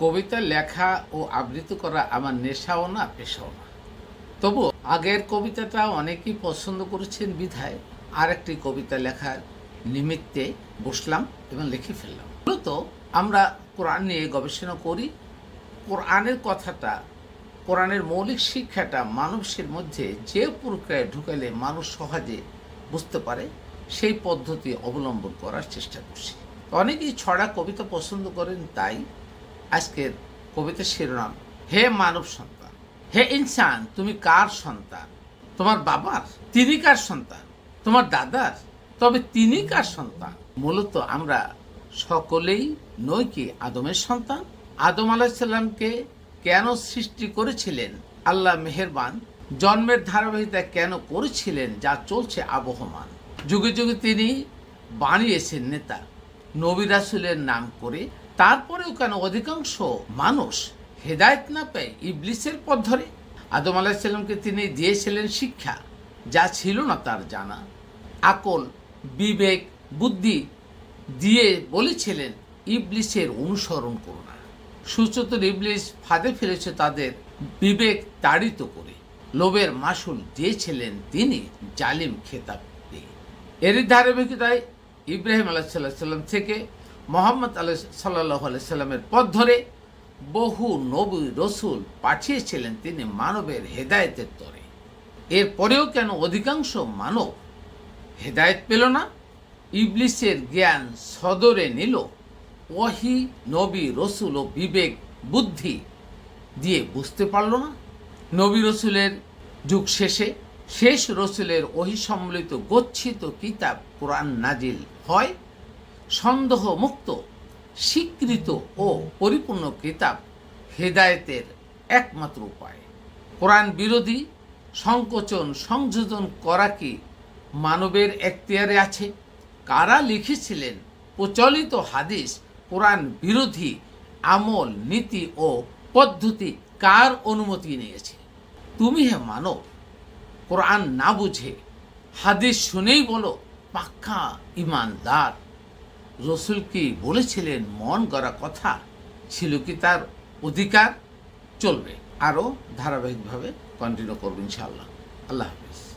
কবিতা, লেখা ও আবৃত্তি করা আমার নেশাও না, পেশাও না। তবু আগের কবিতাটা অনেকেই পছন্দ করেছেন বিধায়। আর একটি কবিতা লেখার নিমিত্তে বসলাম এবং লিখে ফেললাম। মূলত আমরা কোরআন নিয়ে গবেষণা করি। কোরআনের কথাটা, কোরআনের মৌলিক শিক্ষাটা মানুষের মধ্যে যে প্রক্রিয়ায় ঢুকালে মানুষ সহজে বুঝতে পারে, সেই পদ্ধতি অবলম্বন করার চেষ্টা করছি। অনেকেই ছড়া কবিতা পছন্দ করেন, তাই আজকের কবিতার শিরোনাম, হে মানব সন্তান, হে ইনসান, তুমি কার সন্তান? তোমার বাবার, তিনি কার সন্তান? তোমার দাদার, তবে তিনি কার সন্তান? মূলত আমরা সকলেই নই কি আদমের সন্তান? আদম আলাহিসাল্লামকে কেন সৃষ্টি করেছিলেন? আল্লাহ মেহেরবান, জন্মের ধারাবাহিকতা কেন করেছিলেন যা চলছে আবহমান? যুগে যুগে তিনি বানিয়েছেন নেতা। নবী রাসুলের নাম করে তারপরেও কেন অধিকাংশ মানুষ হেদায়েত না পেয়ে ইবলিসের পথ ধরে? আদম আলাহিসাল্লামকে তিনি দিয়েছিলেন শিক্ষা, যা ছিল না তার জানা। আকল, বিবেক, বুদ্ধি দিয়ে বলেছিলেন, ইবলিসের অনুসরণ করো না। সুচতুর ইবলিস ফাঁদে ফেলেছে তাদের বিবেক তাড়িত করে। লোভের মাসুল দিয়েছিলেন তিনি জালিম খেতাব দিয়ে। এরই ধারাবাহিকতায় ইব্রাহিম আলাহ সাল্লাম থেকে মোহাম্মদ আলাহ সাল্লাহ সাল্লামের পথ ধরে বহু নবী রসুল পাঠিয়েছিলেন তিনি মানবের হেদায়েতের তরে। এরপরেও কেন অধিকাংশ মানব হেদায়েত পেল না? ইবলিসের জ্ঞান সদরে নিল। ওহি নবী রসুল ও বিবেক বুদ্ধি দিয়ে বুঝতে পারল না। নবী রসুলের যুগ শেষে শেষ রসুলের ওহি সম্মিলিত গচ্ছিত কিতাব কোরআন নাজিল হয়। সন্দেহ মুক্ত স্বীকৃত ও পরিপূর্ণ কিতাব হেদায়েতের একমাত্র উপায়। কোরআন বিরোধী সংকোচন সংযোজন করা কি মানবের এখতিয়ারে আছে? কারা লিখেছিলেন প্রচলিত হাদিস কোরআন বিরোধী আমল, নীতি ও পদ্ধতি কার অনুমতি নিয়েছে? তুমি হে মানব, কোরআন না বুঝে হাদিস শুনেই বলো, পাক্কা ইমানদার। রসুল কি বলেছিলেন, মন গড়া কথা? ছিল কি তার অধিকার? চলবে। আরও ধারাবাহিকভাবে কন্টিনিউ করব ইনশাআল্লাহ। আল্লাহ হাফিজ।